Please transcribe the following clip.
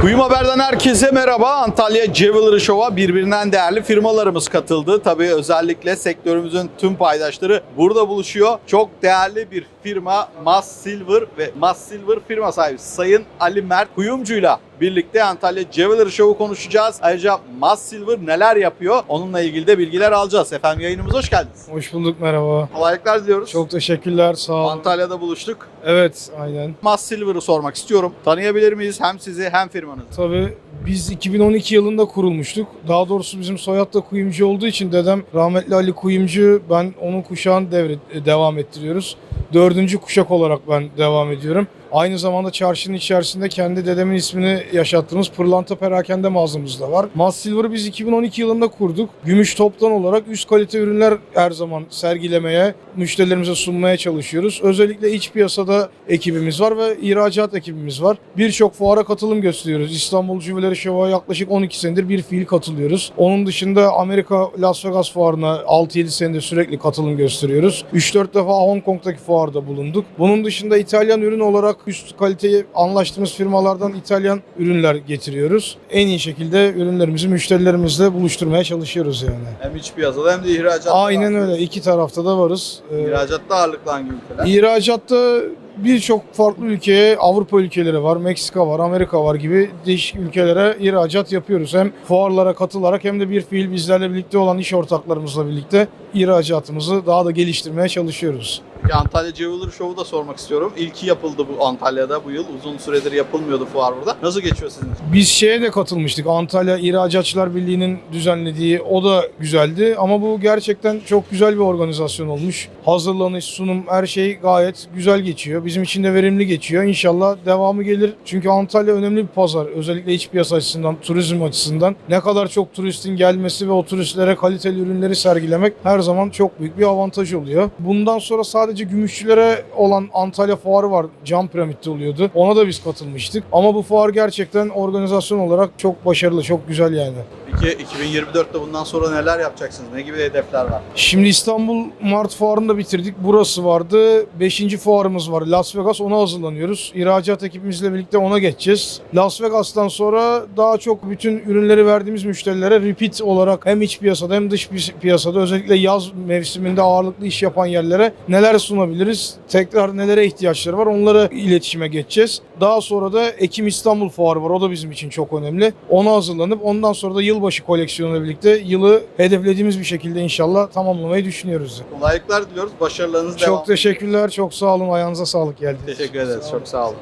Kuyum Haber'den herkese merhaba. Antalya Jewelry Show'a birbirinden değerli firmalarımız katıldı. Tabii özellikle sektörümüzün tüm paydaşları burada buluşuyor. Çok değerli bir firma Mas Silver ve Mas Silver firma sahibi Sayın Ali Mert Kuyumcu'yla birlikte Antalya Jewelry Show'u konuşacağız. Ayrıca Mas Silver neler yapıyor onunla ilgili de bilgiler alacağız. Efendim yayınımıza hoş geldiniz. Hoş bulduk merhaba. Kolaylıklar diliyoruz. Çok teşekkürler sağ olun. Antalya'da buluştuk. Evet aynen. Mas Silver'ı sormak istiyorum. Tanıyabilir miyiz hem sizi hem firmanızı? Tabii biz 2012 yılında kurulmuştuk. Daha doğrusu bizim soyad da kuyumcu olduğu için dedem rahmetli Ali Kuyumcu ben onun kuşağını devre, devam ettiriyoruz. Dördüncü kuşak olarak ben devam ediyorum. Aynı zamanda çarşının içerisinde kendi dedemin ismini yaşattığımız pırlanta perakende mağazamız da var. Mas Silver'ı biz 2012 yılında kurduk. Gümüş toptan olarak üst kalite ürünler her zaman sergilemeye, müşterilerimize sunmaya çalışıyoruz. Özellikle iç piyasada ekibimiz var ve ihracat ekibimiz var. Birçok fuara katılım gösteriyoruz. İstanbul Jüveleri Show'a yaklaşık 12 senedir bir fiil katılıyoruz. Onun dışında Amerika Las Vegas fuarına 6-7 senedir sürekli katılım gösteriyoruz. 3-4 defa Hong Kong'daki fuarda bulunduk. Bunun dışında İtalyan ürün olarak üst kaliteyi anlaştığımız firmalardan İtalyan ürünler getiriyoruz. En iyi şekilde ürünlerimizi müşterilerimizle buluşturmaya çalışıyoruz yani. Hem iç piyasada hem de ihracatta. Aynen öyle. İki tarafta da varız. Ee, İhracatta ağırlıklı hangi ülkeler? İhracatta birçok farklı ülkeye, Avrupa ülkeleri var, Meksika var, Amerika var gibi değişik ülkelere ihracat yapıyoruz. Hem fuarlara katılarak hem de bir fiil bizlerle birlikte olan iş ortaklarımızla birlikte ihracatımızı daha da geliştirmeye çalışıyoruz. Peki Antalya Jewelry Show'u da sormak istiyorum. İlki yapıldı bu Antalya'da bu yıl. Uzun süredir yapılmıyordu fuar burada. Nasıl geçiyor sizin için? Biz şeye de katılmıştık. Antalya İhracatçılar Birliği'nin düzenlediği o da güzeldi ama bu gerçekten çok güzel bir organizasyon olmuş. Hazırlanış, sunum her şey gayet güzel geçiyor. Bizim için de verimli geçiyor. İnşallah devamı gelir. Çünkü Antalya önemli bir pazar. Özellikle iç piyasa açısından, turizm açısından. Ne kadar çok turistin gelmesi ve o turistlere kaliteli ürünleri sergilemek her zaman çok büyük bir avantaj oluyor. Bundan sonra sadece gümüşçülere olan Antalya Fuarı var. Cam Piramit'te oluyordu. Ona da biz katılmıştık. Ama bu fuar gerçekten organizasyon olarak çok başarılı, çok güzel yani. Peki 2024'te bundan sonra neler yapacaksınız? Ne gibi hedefler var? Şimdi İstanbul Mart Fuarı'nı da bitirdik. Burası vardı. Beşinci fuarımız var. Las Vegas ona hazırlanıyoruz. İhracat ekibimizle birlikte ona geçeceğiz. Las Vegas'tan sonra daha çok bütün ürünleri verdiğimiz müşterilere repeat olarak hem iç piyasada hem dış pi- piyasada özellikle yaz mevsiminde ağırlıklı iş yapan yerlere neler sunabiliriz? Tekrar nelere ihtiyaçları var? Onları iletişime geçeceğiz. Daha sonra da Ekim İstanbul Fuarı var. O da bizim için çok önemli. Ona hazırlanıp ondan sonra da yılbaşı koleksiyonuyla birlikte yılı hedeflediğimiz bir şekilde inşallah tamamlamayı düşünüyoruz. Kolaylıklar diliyoruz. Başarılarınız Çok devam. teşekkürler. Çok sağ olun. Ayağınıza sağlık geldi. Teşekkür ederiz. Çok sağ olun.